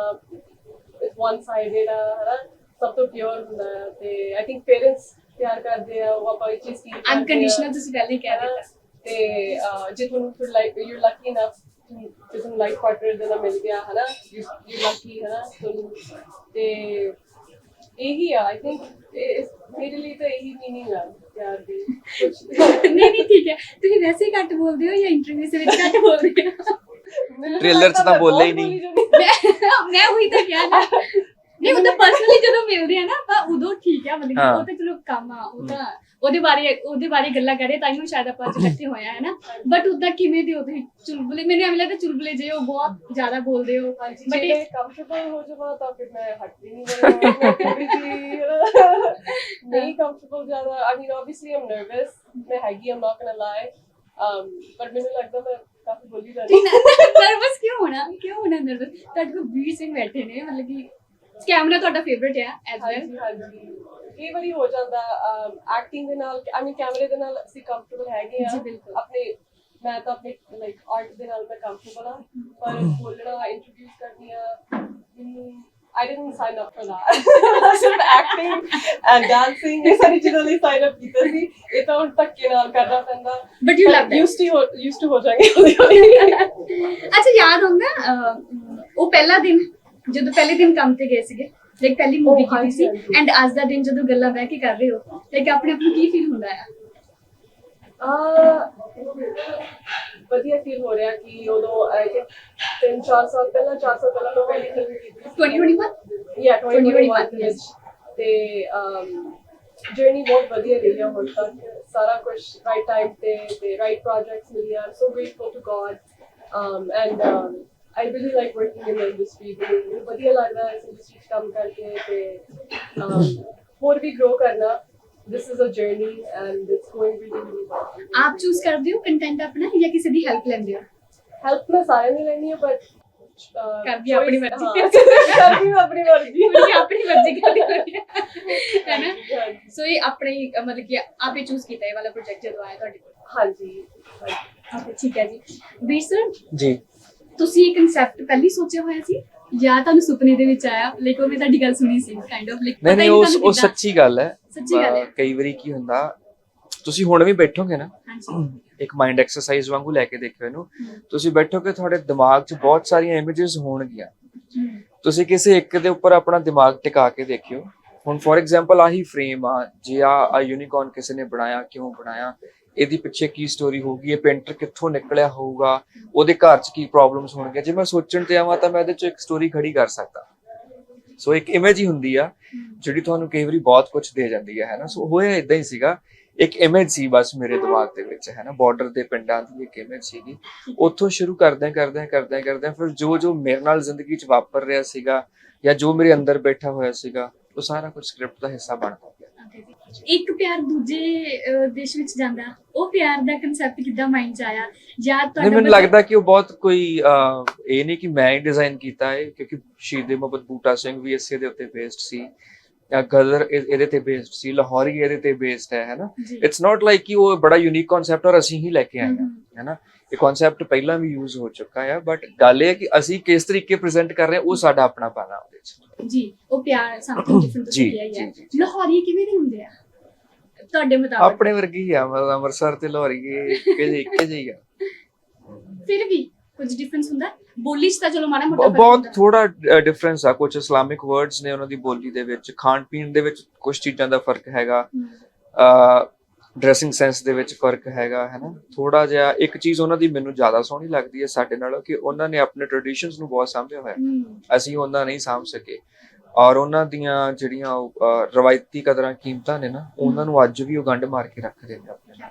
ਇਟਸ ਵਨ ਸਾਈਡਡ ਆ ਹਨਾ ਸਭ ਤੋਂ ਪਿਓਰ ਹੁੰਦਾ ਹੈ ਤੇ ਆਈ ਥਿੰਕ ਪੇਰੈਂਟਸ ਪਿਆਰ ਕਰਦੇ ਆ ਉਹ ਆਪਾਂ ਇਹ ਚੀਜ਼ feel ਕਰਦੇ ਆ। ਅਨਕੰਡੀਸ਼ਨਲ ਤੁਸੀਂ ਪਹਿਲੇ ਕਹਿ ਦਿੱਤਾ ਤੇ ਜੇ ਤੁਹਾਨੂੰ ਫਿਰ ਲਾਈਕ ਯੂ ਲੱਕੀ ਇਨਫ ਕਿ ਤੁਹਾਨੂੰ ਲਾਈਫ ਪਾਰਟਨਰ ਦਾ ਮਿਲ ਗਿਆ ਹਨਾ ਯੂ ਲੱਕੀ ਹਨਾ ਤੁਹਾਨੂੰ ਤੇ ਇਹੀ ਆ ਆਈ ਥਿੰਕ ਮੇਰੇ ਲਈ ਤਾਂ ਇਹੀ ਮੀਨਿੰਗ ਆ ਪਿਆਰ ਦੀ। ਨਹੀਂ ਨਹੀਂ ਠੀਕ ਹੈ। ਤੁਸੀਂ ਵੈਸੇ ਘੱਟ ਬੋਲਦੇ ਹੋ ਜਾਂ ਇੰਟਰਵਿਊ ਦੇ ਵਿੱਚ ਘੱਟ ਬੋਲਦੇ ਹੋ? Trailer 'ਚ ਤਾਂ ਮੈਂ ਬੋਲਿਆ ਹੀ ਨਹੀਂ। ਬੋਲੀ ਮੈਂ ਉਹੀ ਤਾਂ ਕਿਹਾ ਨਾ। ਨਹੀਂ ਉਹ ਤਾਂ ਪਰਸਨਲੀ ਜਦੋਂ ਮਿਲਦੇ ਆ ਨਾ ਤਾਂ ਉਦੋਂ ਠੀਕ ਆ ਮਤਲਬ ਕਿ ਹਾਂ। ਉਹ ਤਾਂ ਚਲੋ ਕੰਮ ਆ ਉਹ ਤਾਂ ਉਹਦੇ ਬਾਰੇ ਉਹਦੇ ਬਾਰੇ ਗੱਲਾਂ ਕਰੇ ਤਾਂ ਹੀ ਸ਼ਾਇਦ ਆਪਾਂ ਅੱਜ ਇਕੱਠੇ ਹੋਇਆ ਹੈ ਨਾ? ਬਟ ਉਦਾਂ ਕਿਵੇਂ ਦੇ ਉਹਦੇ? ਚੁਲਬੁਲੇ ਮੈਨੂੰ ਐਵੇਂ ਲੱਗਦਾ ਚੁਲਬੁਲੇ ਜੇ ਉਹ ਬਹੁਤ ਜ਼ਿਆਦਾ ਬੋਲਦੇ ਹੋ। ਹਾਂਜੀ ਬਟ ਜੇ ਕੰਫਰਟੇਬਲ ਹੋ ਜਾਵਾਂ ਤਾਂ ਫਿਰ ਮੈਂ ਹਟ ਵੀ ਨਹੀਂ ਜਾਣਾ ਥੋੜੀ ਜੀ ਨਹੀਂ ਕੰਫਰਟੇਬਲ ਜ਼ਿਆਦਾ ਆਈ ਮੀਨ ਆਬਵੀਅਸਲੀ ਆਮ ਨਰਵਸ ਮੈਂ ਹੈਗੀ ਆਮ ਨਾਟ ਗੋਣਾ ਲਾਈ um ਪਰ ਮੈਨੂੰ ਲੱਗਦਾ ਮੈਂ ਕਾਫੀ ਬੋਲੀ ਜਾਂਦੀ ਨਰਵਸ ਕਿਉਂ ਹੋਣਾ? ਕਿਉਂ ਹੋਣਾ ਨਰਵਸ ਤੁਹਾਡੇ ਕੋਲ ਵੀਰ ਸਿੰਘ ਬੈਠੇ ਨੇ ਮਤਲਬ ਕਿ ਕੈਮਰਾ ਤੁਹਾਡਾ ਫੇਵਰਿਟ ਹੈ ਐਜ਼ ਵੈਲ ਹਾਂਜੀ ਹਾਂਜੀ। ਕਈ ਵਾਰੀ ਹੋ ਜਾਂਦਾ ਐਕਟਿੰਗ ਦੇ ਨਾਲ ਆਈ ਮੀਨ ਕੈਮਰੇ ਦੇ ਨਾਲ ਅਸੀਂ ਕੰਫਰਟੇਬਲ ਹੈਗੇ ਆ ਜੀ, ਬਿਲਕੁਲ। ਆਪਣੇ ਮੈਂ ਤਾਂ ਆਪਣੇ ਲਾਈਕ ਆਰਟ ਦੇ ਨਾਲ ਮੈਂ ਕੰਫਰਟੇਬਲ ਆ ਪਰ ਬੋਲਣਾ ਇੰਟਰੋਡਿਊਸ ਕਰਨੀਆਂ ਮੈਨੂੰ I didn't sign up for that. ਸਿਰਫ ਐਕਟਿੰਗ ਐਂਡ ਡਾਂਸਿੰਗ ਇਹ ਸਾਰੀ ਚੀਜ਼ਾਂ ਲਈ ਸਾਈਨ ਅਪ ਕੀਤਾ ਸੀ। ਇਹ ਤਾਂ ਹੁਣ ਧੱਕੇ ਨਾਲ ਕਰਨਾ ਪੈਂਦਾ। You love that. Used to used to ਹੋ ਜਾਏਗੀ ਹੌਲੀ ਹੌਲੀ। ਅੱਛਾ ਯਾਦ ਹੁੰਦਾ ਅਹ, ਉਹ ਪਹਿਲਾ ਦਿਨ ਜਦੋਂ ਪਹਿਲੇ ਦਿਨ ਕੰਮ ਤੇ ਗਏ ਸੀਗੇ ਲਾਈਕ ਪਹਿਲੀ ਮੂਵੀ ਉਹ ਕੀਤੀ ਸੀ। ਐਂਡ ਅੱਜ ਦਾ ਦਿਨ ਜਦੋਂ ਗੱਲਾਂ ਬਹਿ ਕੇ ਕਰ ਰਹੇ ਹੋ ਲਾਈਕ ਆਪਣੇ ਆਪ ਨੂੰ ਕੀ ਫੀਲ ਹੁੰਦਾ ਹੈ Uh, ਵਧੀਆ ਫੀਲ ਹੋ ਰਿਹਾ ਕਿ ਉਦੋਂ ਆਏ ਕਿ ਤਿੰਨ ਚਾਰ ਸਾਲ ਪਹਿਲਾਂ ਚਾਰ ਸਾਲ ਪਹਿਲਾਂ ਮੈਂ ਪਹਿਲੀ ਫਿਲਮ ਕੀਤੀ ਸੀ। 2021 ਯਾ 2021 2021 ਵਿੱਚ ਤੇ ਜਰਨੀ ਬਹੁਤ ਵਧੀਆ ਰਹੀ ਹੈ ਹੁਣ ਤੱਕ। ਸਾਰਾ ਕੁਝ ਰਾਈਟ ਟਾਈਮ ਤੇ ਤੇ ਰਾਈਟ ਪ੍ਰੋਜੈਕਟਸ ਮਿਲੇ are so grateful to God um and um, I really like working in the industry ਮੈਨੂੰ ਵਧੀਆ ਲੱਗਦਾ ਹੈ ਇਸ ਇੰਡਸਟਰੀ 'ਚ ਕੰਮ ਕਰਕੇ ਤੇ ਹੋਰ ਵੀ grow ਕਰਨਾ this is a journey and it's going really well ਆਪ ਚੂਜ਼ ਕਰਦੇ ਹੋ ਕੰਟੈਂਟ ਆਪਣਾ ਜਾਂ ਕਿਸੇ ਦੀ ਹੈਲਪ ਲੈਂਦੇ ਹੋ? ਹੈਲਪ ਮੈਂ ਸਾਰਿਆਂ ਨੇ ਲੈਣੀ ਹੈ ਬਟ ਕਰਦੀ ਆਪਣੀ ਮਰਜ਼ੀ। ਕਰਦੀ ਆਪਣੀ ਮਰਜ਼ੀ। ਤੁਸੀਂ ਆਪਣੀ ਮਰਜ਼ੀ ਕਰਦੀ ਹੈ ਨਾ ਸੋ ਇਹ ਆਪਣੇ ਮਤਲਬ ਕਿ ਆਪੇ ਚੂਜ਼ ਕੀਤਾ ਇਹ ਵਾਲਾ ਪ੍ਰੋਜੈਕਟ ਜਦੋਂ ਆਇਆ ਤੁਹਾਡੇ ਕੋਲ? ਹਾਂਜੀ ਠੀਕ ਹੈ ਜੀ। ਵੀਰ ਸਰ ਜੀ। ਤੁਸੀਂ ਇਹ ਕਨਸੈਪਟ ਪਹਿਲੀ ਸੋਚਿਆ ਹੋਇਆ ਸੀ? ਜਾਂ ਤੁਹਾਨੂੰ ਸੁਪਨੇ ਦੇ ਵਿੱਚ ਆਇਆ? ਲਾਈਕ ਉਹ ਮੈਂ ਤੁਹਾਡੀ ਗੱਲ ਸੁਣੀ ਸੀ ਕਾਈਂਡ ਆਫ ਲਾਈਕ ਨਹੀਂ ਨਹੀਂ ਉਹ ਉਹ ਸੱਚੀ ਗੱਲ ਹੈ। ਸੱਚੀ ਗੱਲ ਹੈ। ਕਈ ਵਾਰੀ ਕੀ ਹੁੰਦਾ ਤੁਸੀਂ ਹੁਣ ਵੀ ਬੈਠੋਗੇ ਨਾ ਇੱਕ ਮਾਈਂਡ ਐਕਸਰਸਾਈਜ਼ ਵਾਂਗੂ ਲੈ ਕੇ ਦੇਖਿਓ ਇਹਨੂੰ ਤੁਸੀਂ ਬੈਠੋਗੇ ਤੁਹਾਡੇ ਦਿਮਾਗ 'ਚ ਬਹੁਤ ਸਾਰੀਆਂ ਇਮੇजेस ਹੋਣਗੀਆਂ। ਤੁਸੀਂ ਕਿਸੇ ਇੱਕ ਦੇ ਉੱਪਰ ਆਪਣਾ ਦਿਮਾਗ ਟਿਕਾ ਕੇ ਦੇਖਿਓ। ਹੁਣ ਫੋਰ ਐਗਜ਼ਾਮਪਲ ਆਹੀ ਫਰੇਮ ਆ ਜੇ ਆ ਯੂਨੀਕੌਰਨ ਕਿਸੇ ਨੇ ਬਣਾਇਆ ਕਿਉਂ ਬਣਾਇਆ? ਇਹਦੀ ਪਿੱਛੇ ਕੀ ਸਟੋਰੀ ਹੋਊਗੀ, ਇਹ ਪੇਂਟਰ ਕਿੱਥੋਂ ਨਿਕਲਿਆ ਹੋਊਗਾ, ਉਹਦੇ ਘਰ 'ਚ ਕੀ ਪ੍ਰੋਬਲਮਸ ਹੋਣਗੇ ਜੇ ਮੈਂ ਸੋਚਣ ਤੇ ਆਵਾਂ ਤਾਂ ਮੈਂ ਇਹਦੇ 'ਚ ਇੱਕ ਸਟੋਰੀ ਖੜੀ ਕਰ ਸਕਦਾ। ਸੋ ਇੱਕ ਇਮੇਜ ਹੀ ਹੁੰਦੀ ਆ, ਜਿਹੜੀ ਤੁਹਾਨੂੰ ਕਈ ਵਾਰੀ ਬਹੁਤ ਕੁਝ ਦੇ ਜਾਂਦੀ ਹੈ ਹੈਨਾ? ਸੋ ਹੋਇਆ ਇਦਾਂ ਹੀ ਸੀਗਾ। ਇੱਕ ਇਮੇਜ ਸੀ ਬਸ ਮੇਰੇ ਦਿਮਾਗ ਦੇ ਵਿੱਚ ਹੈ ਨਾ ਬਾਰਡਰ ਦੇ ਪਿੰਡਾਂ ਦੀ ਇੱਕ ਇਮੇਜ ਸੀਗੀ। ਉੱਥੋਂ ਸ਼ੁਰੂ ਕਰਦੇ ਕਰਦੇ ਕਰਦੇ ਕਰਦੇ ਫਿਰ ਜੋ ਜੋ ਮੇਰੇ ਨਾਲ ਜ਼ਿੰਦਗੀ 'ਚ ਵਾਪਰ ਰਿਹਾ ਸੀਗਾ ਜਾਂ ਜੋ ਮੇਰੇ ਅੰਦਰ ਬੈਠਾ ਹੋਇਆ ਸੀਗਾ, ਉਹ ਸਾਰਾ ਕੁਝ ਸਕ੍ਰਿਪਟ ਦਾ ਹਿੱਸਾ ਬਣਦਾ ਇੱਕ ਪਿਆਰ ਦੂਜੇ ਅ, ਦੇਸ਼ ਵਿੱਚ ਜਾਂਦਾ। ਉਹ ਪਿਆਰ ਦਾ ਕਨਸੈਪਟ ਕਿੱਦਾਂ ਮਾਈਂਡ 'ਚ ਆਇਆ? ਜਾਂ ਨਹੀਂ ਮੈਨੂੰ ਮਤਲਬ- ਲੱਗਦਾ ਕਿ ਉਹ ਬਹੁਤ ਕੋਈ ਅਹ, ਇਹ ਨਹੀਂ ਕਿ ਮੈਂ ਹੀ ਡਿਜ਼ਾਈਨ ਕੀਤਾ ਹੈ ਕਿਉਂਕਿ ਸ਼ਹੀਦ ਮੁਹੱਬਤ ਬੂਟਾ ਸਿੰਘ ਵੀ ਇਸੇ ਦੇ ਉੱਤੇ ਬੇਸਡ ਸੀ। ਗਦਰ ਇਹ- ਇਹਦੇ ਤੇ ਬੇਸਡ ਸੀ ਲਾਹੌਰੀ ਇਹਦੇ ਤੇ ਬੇਸਡ ਹੈ ਹੈਨਾ ਇਟਸ ਨਾਟ ਲਾਈਕ ਕਿ ਉਹ ਬੜਾ ਯੂਨੀਕ ਕਨਸੈਪਟ ਔਰ ਅਸੀਂ ਹੀ ਲੈ ਕੇ ਆਏ ਹਾਂ ਹੈਨਾ ਇਹ ਕਨਸੈਪਟ ਪਹਿਲਾਂ ਵੀ ਯੂਜ਼ ਹੋ ਚੁੱਕਾ ਹੈ ਬਟ ਗੱਲ ਇਹ ਹੈ ਕਿ ਅਸੀਂ ਕਿਸ ਤਰੀਕੇ ਪ੍ਰੈਜ਼ੈਂਟ ਕਰ ਰਹੇ ਹਾਂ ਉਹ ਸਾਡਾ ਆਪਣਾ ਪਾਣਾ ਉਹਦੇ ਚ ਜੀ ਉਹ ਪਿਆਰ ਸਮਥਿੰਗ ਡਿਫਰੈਂਟ ਤੁਸੀਂ ਕਿਹਾ ਹੀ। ਲਾਹੌਰੀ ਕਿਵੇਂ ਦੇ ਹੁੰਦੇ ਆ ਤੁਹਾਡੇ ਮੁਤਾਬਕ ਆਪਣੇ ਵਰਗੀ ਆ ਅੰਮ੍ਰਿਤਸਰ ਤੇ ਲਾਹੌਰੀ ਇੱਕੇ ਜਿਹੇ ਇੱਕੇ ਜਿਹੇ ਆ ਫਿਰ ਵੀ ਕੁਝ ਡਿਫਰੈਂਸ ਹੁੰਦਾ ਬੋਲੀ 'ਚ ਤਾਂ ਚਲੋ ਮਾੜਾ ਮੋਟਾ ਬ- ਫ਼ਰਕ ਬਹੁਤ ਹੁੰਦਾ। ਥੋੜਾ ਡਿਫਰੈਂਸ ਆ। ਕੁਝ ਇਸਲਾਮਿਕ ਵਰਡਸ ਨੇ ਉਹਨਾਂ ਦੀ ਬੋਲੀ ਦੇ ਵਿੱਚ। ਖਾਣ ਪੀਣ ਦੇ ਵਿੱਚ ਕੁਝ ਚੀਜ਼ਾਂ ਦਾ ਫ਼ਰਕ ਹੈਗਾ। ਹਮ, ਡਰੈਸਿੰਗ ਸੈਂਸ ਦੇ ਵਿੱਚ ਫ਼ਰਕ ਹੈਗਾ ਹੈ ਨਾ ਥੋੜਾ ਜਿਹਾ ਇੱਕ ਚੀਜ਼ ਉਹਨਾਂ ਦੀ ਮੈਨੂੰ ਜ਼ਿਆਦਾ ਸੋਹਣੀ ਲੱਗਦੀ ਹੈ ਸਾਡੇ ਨਾਲੋਂ ਕਿ ਉਹਨਾਂ ਨੇ ਆਪਣੇ ਟ੍ਰੈਡੀਸ਼ਨਸ ਨੂੰ ਬਹੁਤ ਸਾਂਭਿਆ ਹੋਇਆ। ਹਮ, ਅਸੀਂ ਉਹਨਾਂ ਨਹੀਂ ਸਾਂਭ ਸਕੇ। ਔਰ ਉਹਨਾਂ ਦੀਆਂ ਜਿਹੜੀਆਂ ਉਹ, ਅਹ, ਰਵਾਇਤੀ ਕਦਰਾਂ ਕੀਮਤਾਂ ਨੇ ਨਾ ਉਹਨਾਂ ਨੂੰ ਅੱਜ ਵੀ ਉਹ ਗੰਢ ਮਾਰ ਕੇ ਰੱਖਦੇ ਨੇ ਆਪਣੇ ਨਾਲ।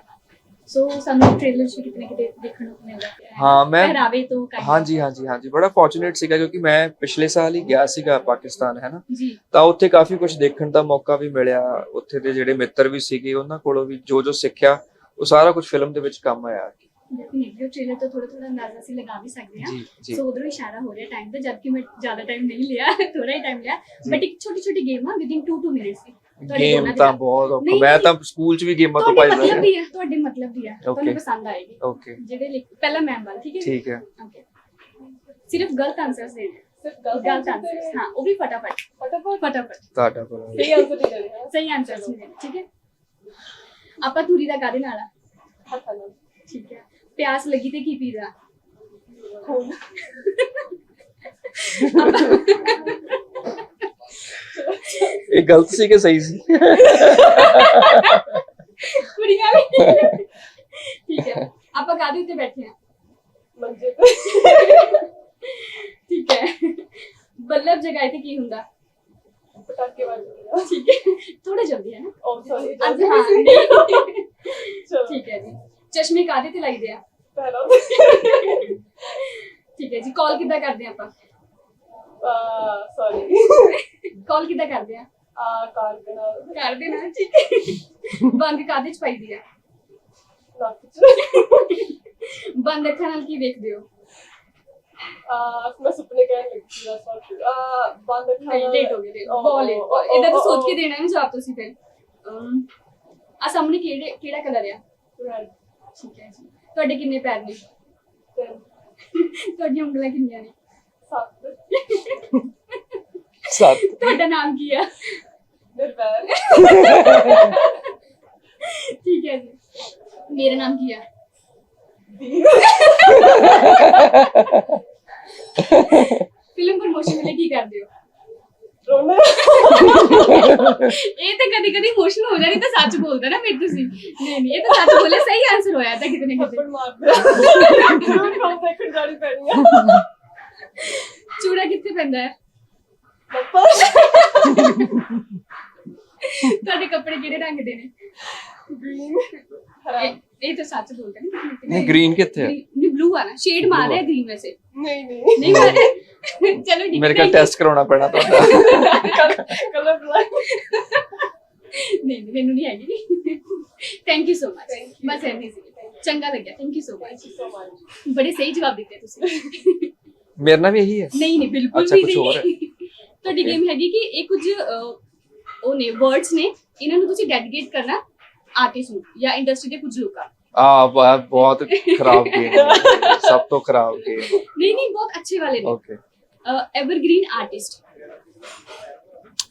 ਸੋ ਸਾਨੂੰ ਟ੍ਰੇਲਰ 'ਚ ਕਿਤੇ ਨਾ ਕਿਤੇ ਦੇਖਣ ਨੂੰ ਮਿਲਦਾ ਹੈ। ਹਾਂ, ਮੈਂ- ਪਹਿਰਾਵੇ ਤੋਂ of- ਹਾਂਜੀ ਹਾਂਜੀ ਹਾਂਜੀ। ਬੜਾ ਫੋਰਚੂਨੇਟ ਸੀਗਾ ਕਿਉਂਕਿ ਮੈਂ ਪਿਛਲੇ ਸਾਲ ਹੀ ਗਿਆ ਸੀਗਾ ਪਾਕਿਸਤਾਨ ਹੈ ਨਾ? ਜੀ। ਤਾਂ ਉੱਥੇ ਕਾਫੀ ਕੁਝ ਦੇਖਣ ਦਾ ਮੌਕਾ ਵੀ ਮਿਲਿਆ। ਉੱਥੇ ਦੇ ਜਿਹੜੇ ਮਿੱਤਰ ਵੀ ਸੀਗੇ ਉਹਨਾਂ ਕੋਲੋਂ ਵੀ ਜੋ ਜੋ ਸਿੱਖਿਆ ਉਹ ਸਾਰਾ ਕੁਝ ਫਿਲਮ ਦੇ ਵਿੱਚ ਕੰਮ ਆਇਆ। ਡੈਫੀਨਿਟਲੀ ਟ੍ਰੇਲਰ ਤੋਂ ਥੋੜਾ ਥੋੜਾ ਅੰਦਾਜ਼ਾ ਸੀ ਲਗਾ ਵੀ ਸਕਦੇ ਹਾਂ। ਸੋ ਉਧਰੋਂ ਇਸ਼ਾਰਾ ਹੋ ਰਿਹਾ ਟਾਈਮ ਦਾ ਜਦਕਿ ਮੈਂ ਜ਼ਿਆਦਾ ਟਾਈਮ ਨਹੀਂ ਲਿਆ ਥੋੜਾ ਹੀ ਟਾਈਮ ਲਿਆ। ਬਟ ਇੱਕ ਛੋਟੀ ਛੋਟੀ ਗੇਮ ਆ ਵਿਦਿਨ 2 2 ਮਿੰਟਸ ਦੀ। ਗੇਮ ਦੇ ਤਾਂ ਨਾਲ। ਬਹੁਤ ਔਖਾ। ਮੈਂ। ਤਾਂ ਸਕੂਲ 'ਚ ਵੀ ਗੇਮਾਂ ਤੋਂ ਭੱਜਦਾ ਮਤਲਬ ਸੀ ਦੀ ਹੈ ਤੁਹਾਡੇ ਮਤਲਬ ਦੀ ਹੈ। ਤੁਹਾਨੂੰ. ਪਸੰਦ ਆਏਗੀ। ਓਕੇ ਜਿਹੜੇ ਲਿਖ ਪਹਿਲਾ ਮੈਮ ਵਾਲਾ ਠੀਕ ਹੈ ਠੀਕ ਹੈ। ਓਕੇ ਸਿਰਫ ਗਲਤ ਆਨਸਰਸ ਦੇਣੇ ਸਿਰਫ ਗਲਤ ਗਲਤ ਆਨਸਰਸ ਹਾਂ ਉਹ ਵੀ ਫਟਾਫਟ। ਫਟਾਫਟ। ਫਟਾਫਟ। ਤੁਹਾਡਾ ਭਲਾ ਸਹੀ ਆਨਸਰ ਨਹੀਂ ਦੇਣਾ ਸਹੀ ਆਨਸਰਸ ਨਹੀਂ ਦੇਣੇ ਠੀਕ ਹੈ? ਆਪਾਂ ਧੂਰੀ ਦਾ ਕਾਦੇ ਨਾਲ ਆ? ਹੱਥਾਂ ਨਾਲ। ਠੀਕ ਹੈ। ਪਿਆਸ ਲੱਗੀ ਤੇ ਕੀ ਪੀਦਾ? ਖੂਨ। ਇਹ ਗਲਤ ਸੀ ਕਿ ਸਹੀ ਸੀ? ਕੁੜੀਆਂ ਵੀ। ਠੀਕ ਹੈ। ਆਪਾਂ ਕਾਦੇ ਉੱਤੇ ਬੈਠੇ ਆ ਮੰਜੇ ਤੇ। ਠੀਕ ਹੈ। ਬੱਲਬ ਜਗਾਏ ਤੇ ਕੀ ਹੁੰਦਾ? ਪਟਾਕੇ ਵੱਜਦੇ ਆ ਠੀਕ ਹੈ। ਥੋੜਾ ਜਲਦੀ ਹੈ ਨਾ? ਉਹ ਸੌਰੀ ਅੱਜ ਹਾਂ। ਨਹੀਂ। ਚਲੋ। ਠੀਕ ਹੈ ਜੀ। ਚਸ਼ਮੇ ਕਾਦੇ ਤੇ ਲਾਈਦੇ ਆ? ਪਹਿਲਾਂ ਠੀਕ ਹੈ ਜੀ। ਕਾਲ ਕਿੱਦਾਂ ਕਰਦੇ ਆ ਆਪਾਂ? ਸੌਰੀ ਕਾਲ ਕਿੱਦਾਂ ਕਰਦੇ ਆ? ਆ ਕਾਰ ਦੇ ਨਾਲ। ਕਰਦੇ ਨਾ। ਠੀਕ ਹੈ। ਬੰਦ ਕਾਦੇ ਚ ਪਾਈਦੀ ਆ? ਨੱਕ ਚ। ਬੰਦ ਅੱਖਾਂ ਨਾਲ ਕੀ ਵੇਖਦੇ ਹੋ? ਆ ਮੈਂ ਸੁਪਨੇ ਕਹਿਣ ਲੱਗੀ ਸੀ ਬਸ ਬਾਤ ਆ ਬੰਦ ਅੱਖਾਂ ਨਹੀਂ ਨਾਲ- ਲੇਟ ਹੋ ਗਏ late। ਉਹ- ਬਹੁਤ ਲੇਟ ਉਹ- ਇਹਦਾ ਤਾਂ ਉਹ- ਸੋਚ ਕੇ ਦੇਣਾ ਹੈ ਜਵਾਬ ਤੁਸੀਂ ਫਿਰ। ਆ ਸਾਹਮਣੇ ਕਿਹੜੇ ਕਿਹੜਾ ਕਲਰ ਆ? Red, ਠੀਕ ਹੈ ਜੀ। ਤੁਹਾਡੇ ਕਿੰਨੇ ਪੈਰ ਨੇ? ਤੁਹਾਡੀਆਂ ਉਂਗਲਾਂ ਕਿੰਨੀਆਂ ਨੇ? ਸੱਤ। ਤੁਹਾਡਾ ਨਾਮ ਕੀ ਆ? ਨਿਰਵੈਰ। ਠੀਕ ਹੈ ਜੀ। ਮੇਰਾ ਨਾਮ ਕੀ ਆ? ਫਿਲਮ ਪ੍ਰਮੋਸ਼ਨ ਵੇਲੇ ਕੀ ਕਰਦੇ ਹੋ? ਰੋਣਾ। ਇਹ ਤਾਂ ਕਦੇ ਕਦੀ ਇਮੋਸ਼ਨਲ ਹੋ ਜਾਣੀ ਤਾਂ ਸੱਚ ਬੋਲਦਾ ਨਾ ਫਿਰ ਤੁਸੀਂ ਨਹੀਂ ਨਹੀਂ ਇਹ ਤਾਂ ਸੱਚ ਬੋਲੇ ਸਹੀ ਆਨਸਰ ਹੋਇਆ ਤਾਂ ਕਿਤੇ ਨਾ ਕਿਤੇ। ਥੱਪੜ ਮਾਰਦੇ ਜ਼ਰੂਰ ਕਹੋ ਦੇਖਣ ਜਾਣੀ ਪੈਣੀ ਆ। ਚੂੜਾ ਕਿੱਥੇ ਪੈਂਦਾ ਹੈ? ਤੁਹਾਡੇ ਕੱਪੜੇ ਕਿਹੜੇ ਰੰਗ ਦੇ ਨੇ? ਗ੍ਰੀਨ ਇਹ- ਇਹ ਤਾਂ ਸੱਚ ਬੋਲਦਾ ਨਹੀਂ ਨਹੀਂ ਗ੍ਰੀਨ ਕਿੱਥੇ ਹੈ? ਨਹੀਂ ਬਲੂ ਆ ਨਾ। ਸ਼ੇਡ ਮਾਰ ਰਿਹਾ ਗ੍ਰੀਨ ਵੈਸੇ। ਨਹੀਂ ਨਹੀਂ। ਨਹੀਂ ਮਾਰ ਚਲੋ ਠੀਕ ਮੇਰੇ ਕੋਲ। ਟੈਸਟ ਕਰਾਉਣਾ ਪੈਣਾ ਤੁਹਾਡਾ। ਕਲਰ ਬਲਾਈਂਡ ਨਹੀਂ ਨਹੀਂ, ਮੈਨੂੰ ਨਹੀਂ ਹੈਗੀ। Thank you so much Thank you. ਬਸ ਐਨੀ ਸੀ। ਚੰਗਾ ਲੱਗਿਆ। Thank you so much thank you so much ਬੜੇ ਸਹੀ ਜਵਾਬ ਦਿੱਤੇ ਤੁਸੀਂ। ਮੇਰੇ ਨਾਲ ਵੀ ਇਹੀ ਹੈ ਨਹੀਂ ਨਹੀਂ ਬਿਲਕੁਲ ਅੱਛਾ, ਵੀ ਕੁਛ ਹੋਰ ਹੈ। ਨਹੀਂ ਤੁਹਾਡੀ Okay. ਗੇਮ ਹੈਗੀ ਕਿ ਇਹ ਕੁਝ ਅਹ, ਉਹ ਨੇ ਵਰਡਸ ਨੇ ਇਹਨਾਂ ਨੂੰ ਤੁਸੀਂ ਡੈਡੀਕੇਟ ਕਰਨਾ ਆਰਟਿਸਟ ਨੂੰ ਜਾਂ ਇੰਡਸਟਰੀ ਦੇ ਕੁਝ ਲੋਕਾਂ ਆ ਬਹੁਤ ਖਰਾਬ ਗੇਮ ਸਭ ਤੋਂ ਖਰਾਬ ਗੇਮ ਨਹੀਂ ਨਹੀਂ ਬਹੁਤ ਅੱਛੇ ਵਾਲੇ ਨੇ ਓਕੇ ਐਵਰਗ੍ਰੀਨ ਆਰਟਿਸਟ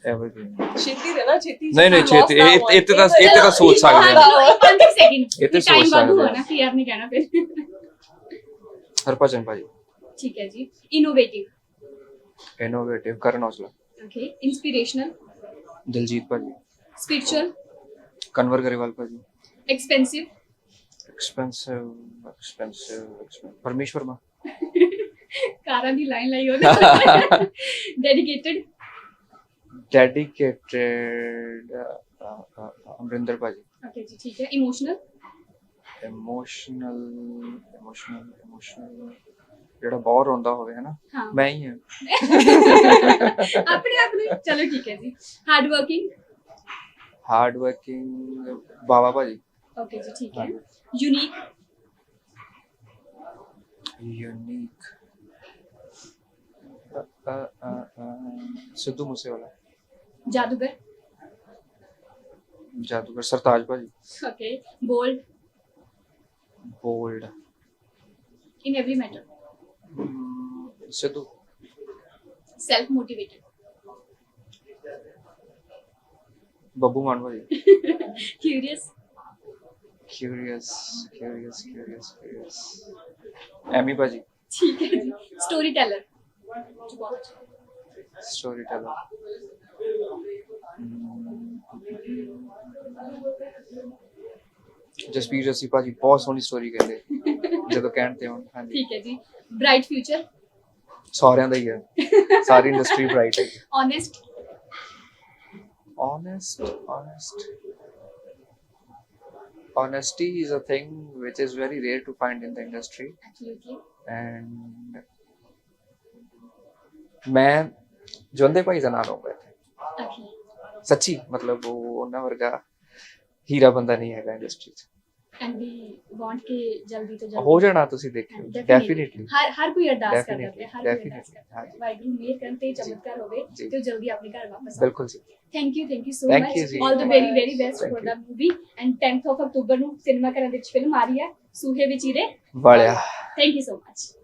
ਐਵਰਗ੍ਰੀਨ ਛੇਤੀ ਦੇ ਨਾ ਛੇਤੀ ਨਹੀਂ, ਨਹੀਂ, ਛੇਤੀ, ਇਹ- ਇਹ- ਇਹ ਤੇ ਤਾਂ- ਇਹ ਤੇ ਤਾਂ ਸੋਚ ਸਕਦੇ ਹਾਂ। 5 ਸੈਕਿੰਡ ਇਹ ਤੇ ਸੋਚ ਟਾਈਮ ਵਾਧੂ ਸਕਦੇ ਹੋਣਾ ਹਾਂ। ਫਿਰ ਯਾਰ ਨਹੀਂ ਕਹਿਣਾ ਫਿਰ ਹਰਭਜਨ ਭਾਜੀ ਠੀਕ ਹੈ ਜੀ ਇਨੋਵੇਟਿਵ ਇਨੋਵੇਟਿਵ ਕਰਨ ਔਜਲਾ ਓਕੇ ਇੰਸਪੀਰੇਸ਼ਨਲ ਦਿਲਜੀਤ ਭਾਜੀ spiritual. ਕਨਵਰ ਗਰੇਵਾਲ ਭਾਜੀ expensive. ਐਕਸਪੈਂਸਿਵ ਐਕਸਪੈਂਸਿਵ ਪਰਮੇਸ਼ਵਰ ਮਾ ਕਾਰਾਂ ਦੀ ਲਾਈਨ ਲਾਈ ਉਹਨੇ ਡੈਡੀਕੇਟਡ ਡੈਡੀਕੇਟਡ ਅਮਰਿੰਦਰ ਭਾਜੀ ਓਕੇ ਜੀ ਠੀਕ ਹੈ ਇਮੋਸ਼ਨਲ ਇਮੋਸ਼ਨਲ ਇਮੋਸ਼ਨਲ ਇਮੋਸ਼ਨਲ ਜਿਹੜਾ ਬਹੁਤ ਰੋਂਦਾ ਹੋਵੇ ਹਨਾ? ਹਾਂ। ਮੈਂ ਹੀ ਹਾਂ। ਆਪਣੇ ਆਪ ਨੂੰ ਚਲੋ ਠੀਕ ਹੈ ਜੀ। ਹਾਰਡ ਵਰਕਿੰਗ ਹਾਰਡ ਵਰਕਿੰਗ ਬਾਬਾ ਭਾਜੀ। ਓਕੇ ਜੀ ਠੀਕ ਹੈ। Unique unique Sidhu Moosewala. ਜਾਦੂਗਰ? ਜਾਦੂਗਰ ਸਰਤਾਜ ਭਾਜੀ। Okay bold bold in every matter Sidhu. Self motivated Babbu Maan ਭਾਜੀ curious curious curious curious curious Ammy ਭਾਜੀ। ਠੀਕ ਹੈ ਜੀ। Story teller story teller Jasbir Jassi ਭਾਜੀ ਬਹੁਤ ਸੋਹਣੀ ਸਟੋਰੀ ਕਹਿੰਦੇ। ਜਦੋਂ ਕਹਿਣ ਤੇ ਹੁਣ ਹਾਂਜੀ। ਠੀਕ ਹੈ ਜੀ। ਬ੍ਰਾਈਟ ਫਿਊਚਰ ਸਾਰਿਆਂ ਦਾ ਹੀ ਹੈ। ਸਾਰੀ ਇੰਡਸਟਰੀ ਬ੍ਰਾਈਟ ਹੈ। Honest honest honest. Honesty is a thing which is very rare to find in the industry. Absolutely and ਮੈਂ ਜਵੰਦੇ ਭਾਈ ਦਾ ਨਾਮ ਲਊਂਗਾ ਇੱਥੇ। ਓਕੇ ਸੱਚੀ ਮਤਲਬ ਉਹ ਉਹਨਾਂ ਵਰਗਾ ਹੀਰਾ ਬੰਦਾ ਨਹੀਂ ਹੈਗਾ ਇੰਡਸਟਰੀ ਐਂਡ ਵੀ ਵਾਂਟ ਕਿ ਜਲਦੀ ਤੋਂ ਜਲਦੀ ਹੋ ਜਾਣਾ ਤੁਸੀਂ ਦੇਖਿਓ. ਡੈਫੀਨਿਟਲੀ ਹਰ ਹਰ ਕੋਈ ਅਰਦਾਸ ਕਰਦਾ ਹੈ ਹਰ ਕੋਈ ਅਰਦਾਸ ਕਰਦਾ ਹੈ। ਵਾਹਿਗੁਰੂ ਮਿਹਰ ਕਰਨ ਤੇ ਚਮਤਕਾਰ ਹੋਵੇ। ਤੇ ਜਲਦੀ ਆਪਣੇ ਘਰ ਵਾਪਸ ਆਵੇ ਬਿਲਕੁਲ ਜੀ thank you thank you so much. All the very very best for. The movie and 10th of October ਨੂੰ ਸਿਨੇਮਾ ਘਰਾਂ ਦੇ ਵਿੱਚ ਫਿਲਮ ਆ ਰਹੀ ਹੈ ਸੂਹੇ ਵਿੱਚ ਹੀਰੇ ਵਾਲਿਆ ਥੈਂਕ ਯੂ ਸੋ ਮਚ